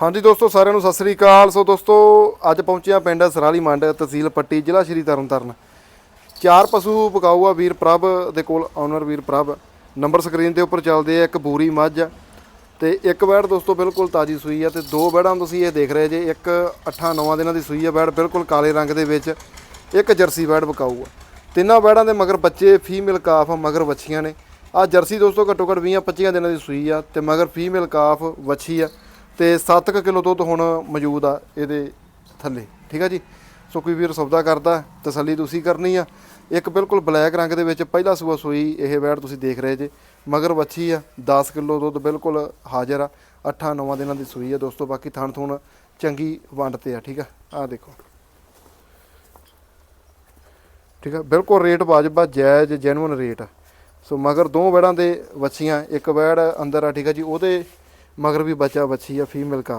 ਹਾਂਜੀ ਦੋਸਤੋ, ਸਾਰਿਆਂ ਨੂੰ ਸਤਿ ਸ੍ਰੀ ਅਕਾਲ। ਸੋ ਦੋਸਤੋ, ਅੱਜ ਪਹੁੰਚਿਆ ਪਿੰਡ ਸਰਾਲੀ ਮੰਡ ਤਹਿਸੀਲ ਪੱਟੀ, ਜ਼ਿਲ੍ਹਾ ਸ਼੍ਰੀ ਤਰਨਤਾਰਨ। ਚਾਰ ਪਸ਼ੂ ਪਕਾਊ ਆ ਵੀਰ ਪ੍ਰਭ, ਦੇ ਕੋਲ ਓਨਰ ਵੀਰ ਪ੍ਰਭ। ਨੰਬਰ ਸਕਰੀਨ ਦੇ ਉੱਪਰ ਚੱਲਦੇ ਆ ਇੱਕ ਬੂਰੀ ਮੱਝ ਆ ਤੇ ਇੱਕ ਬੈੜ ਦੋਸਤੋ ਬਿਲਕੁਲ ਤਾਜੀ ਸੂਈ ਆ ਤੇ ਦੋ ਬੈੜਾਂ ਤੁਸੀਂ ਇਹ ਦੇਖ ਰਹੇ ਜੇ, ਇੱਕ 8-9 ਦਿਨਾਂ ਦੀ ਸੂਈ ਆ ਬੈੜ ਬਿਲਕੁਲ ਕਾਲੇ ਰੰਗ ਦੇ ਵਿੱਚ, ਇੱਕ ਜਰਸੀ ਬੈੜ ਪਕਾਊ ਆ ਤਿੰਨਾਂ ਬੈੜਾਂ ਦੇ ਮਗਰ ਬੱਚੇ ਫੀਮੇਲ ਕਾਫ ਮਗਰ ਵੱਛੀਆਂ ਨੇ। ਆ ਜਰਸੀ ਦੋਸਤੋ ਘੱਟੋ ਘੱਟ 20-25 ਦਿਨਾਂ ਦੀ ਸੂਈ ਆ ਤੇ ਮਗਰ ਫੀਮੇਲ ਕਾਫ ਵੱਛੀ ਆ। ਤੇ 7 ਕਿਲੋ ਦੁੱਧ ਹੁਣ ਮੌਜੂਦ ਆ ਇਹਦੇ ਥੱਲੇ, ਠੀਕ ਆ ਜੀ? ਸੋ ਕੋਈ ਵੀਰ ਸੌਦਾ ਕਰਦਾ, ਤਸੱਲੀ ਤੁਸੀਂ ਕਰਨੀ ਆ। ਇੱਕ ਬਿਲਕੁਲ ਬਲੈਕ ਰੰਗ ਦੇ ਵਿੱਚ ਪਹਿਲਾ ਸੂਆ ਸੂਈ ਇਹ ਵੈੜ ਤੁਸੀਂ ਦੇਖ ਰਹੇ ਜੇ, ਮਗਰ ਵੱਛੀ ਆ 10 ਕਿਲੋ ਦੁੱਧ ਬਿਲਕੁਲ ਹਾਜ਼ਰ ਆ 8-9 ਦਿਨਾਂ ਦੀ ਸੂਈ ਆ ਦੋਸਤੋ, ਬਾਕੀ ਥਣ ਥੁਣ ਚੰਗੀ ਵੰਡ ਤੇ ਆ, ਠੀਕ ਆ? ਆ ਦੇਖੋ। ਠੀਕ ਆ, ਬਿਲਕੁਲ ਰੇਟ ਵਾਜਬ ਆ ਜਾਇਜ਼ ਜੈਨੂਇਨ ਰੇਟ ਆ। ਸੋ ਮਗਰ ਦੋ ਵੈੜਾਂ ਦੇ ਵੱਛੀਆਂ, ਇੱਕ ਵੈੜ ਅੰਦਰ ਆ, ਠੀਕ ਆ ਜੀ? ਉਹਦੇ ਮਗਰ ਵੀ ਬੱਚਾ ਵੱਛੀ ਆ ਫੀਮੇਲ ਕਾ।